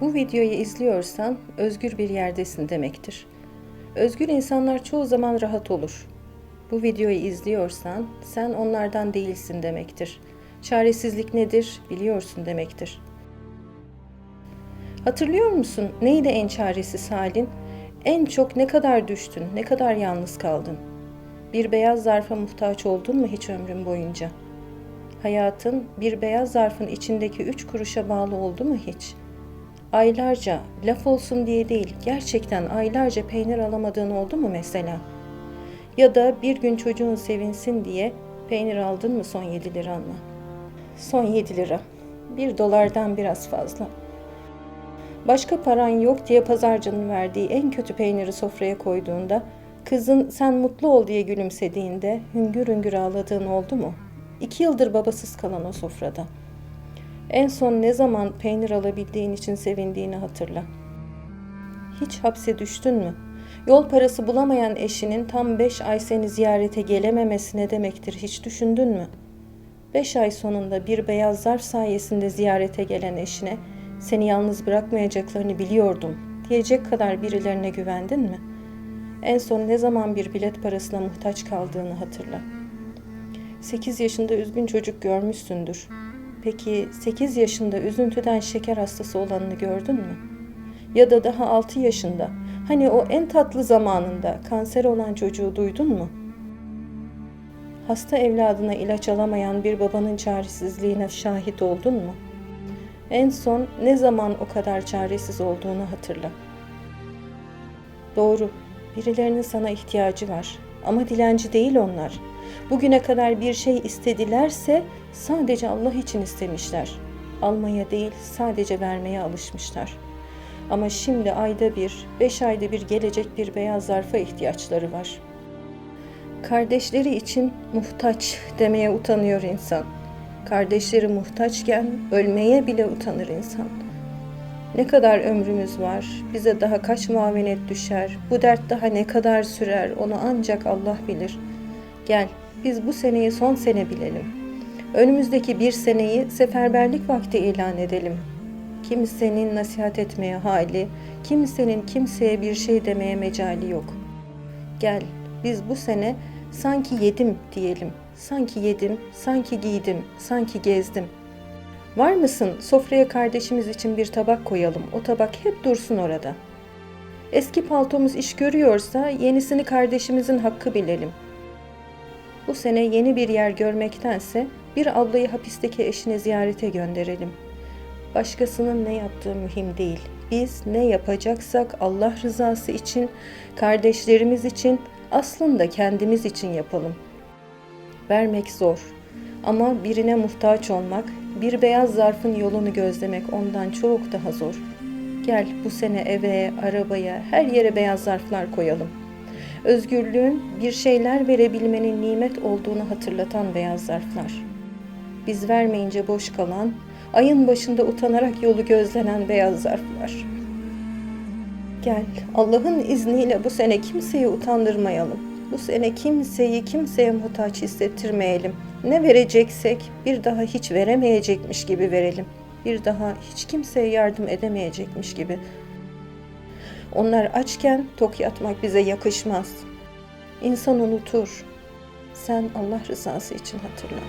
Bu videoyu izliyorsan özgür bir yerdesin demektir. Özgür insanlar çoğu zaman rahat olur. Bu videoyu izliyorsan sen onlardan değilsin demektir. Çaresizlik nedir biliyorsun demektir. Hatırlıyor musun neydi en çaresiz halin? En çok ne kadar düştün, ne kadar yalnız kaldın? Bir beyaz zarfa muhtaç oldun mu hiç ömrün boyunca? Hayatın bir beyaz zarfın içindeki üç kuruşa bağlı oldu mu hiç? Aylarca, laf olsun diye değil, gerçekten aylarca peynir alamadığın oldu mu mesela? Ya da bir gün çocuğun sevinsin diye peynir aldın mı son 7 liranla? Son 7 lira. Bir dolardan biraz fazla. Başka paran yok diye pazarcının verdiği en kötü peyniri sofraya koyduğunda, kızın sen mutlu ol diye gülümsediğinde hüngür hüngür ağladığın oldu mu? İki yıldır babasız kalan o sofrada. En son ne zaman peynir alabildiğin için sevindiğini hatırla. Hiç hapse düştün mü? Yol parası bulamayan eşinin tam beş ay seni ziyarete gelememesi ne demektir hiç düşündün mü? Beş ay sonunda bir beyaz zarf sayesinde ziyarete gelen eşine seni yalnız bırakmayacaklarını biliyordum diyecek kadar birilerine güvendin mi? En son ne zaman bir bilet parasına muhtaç kaldığını hatırla. 8 yaşında üzgün çocuk görmüşsündür. Peki 8 yaşında üzüntüden şeker hastası olanını gördün mü? Ya da daha 6 yaşında hani o en tatlı zamanında kanser olan çocuğu duydun mu? Hasta evladına ilaç alamayan bir babanın çaresizliğine şahit oldun mu? En son ne zaman o kadar çaresiz olduğunu hatırla. Doğru, birilerinin sana ihtiyacı var ama dilenci değil onlar. Bugüne kadar bir şey istedilerse sadece Allah için istemişler. Almaya değil, sadece vermeye alışmışlar. Ama şimdi ayda bir, beş ayda bir gelecek bir beyaz zarfa ihtiyaçları var. Kardeşleri için muhtaç demeye utanıyor insan. Kardeşleri muhtaçken ölmeye bile utanır insan. Ne kadar ömrümüz var, bize daha kaç muavenet düşer, bu dert daha ne kadar sürer onu ancak Allah bilir. Gel, biz bu seneyi son sene bilelim. Önümüzdeki bir seneyi seferberlik vakti ilan edelim. Kimsenin nasihat etmeye hali, kimsenin kimseye bir şey demeye mecali yok. Gel, biz bu sene sanki yedim diyelim. Sanki yedim, sanki giydim, sanki gezdim. Var mısın sofraya kardeşimiz için bir tabak koyalım. O tabak hep dursun orada. Eski paltomuz iş görüyorsa yenisini kardeşimizin hakkı bilelim. Bu sene yeni bir yer görmektense bir ablayı hapisteki eşine ziyarete gönderelim. Başkasının ne yaptığı mühim değil. Biz ne yapacaksak Allah rızası için, kardeşlerimiz için, aslında kendimiz için yapalım. Vermek zor ama birine muhtaç olmak, bir beyaz zarfın yolunu gözlemek ondan çok daha zor. Gel bu sene eve, arabaya, her yere beyaz zarflar koyalım. Özgürlüğün bir şeyler verebilmenin nimet olduğunu hatırlatan beyaz zarflar. Biz vermeyince boş kalan, ayın başında utanarak yolu gözlenen beyaz zarflar. Gel Allah'ın izniyle bu sene kimseyi utandırmayalım. Bu sene kimseyi kimseye muhtaç hissettirmeyelim. Ne vereceksek bir daha hiç veremeyecekmiş gibi verelim. Bir daha hiç kimseye yardım edemeyecekmiş gibi. Onlar açken tok yatmak bize yakışmaz. İnsan unutur. Sen Allah rızası için hatırla.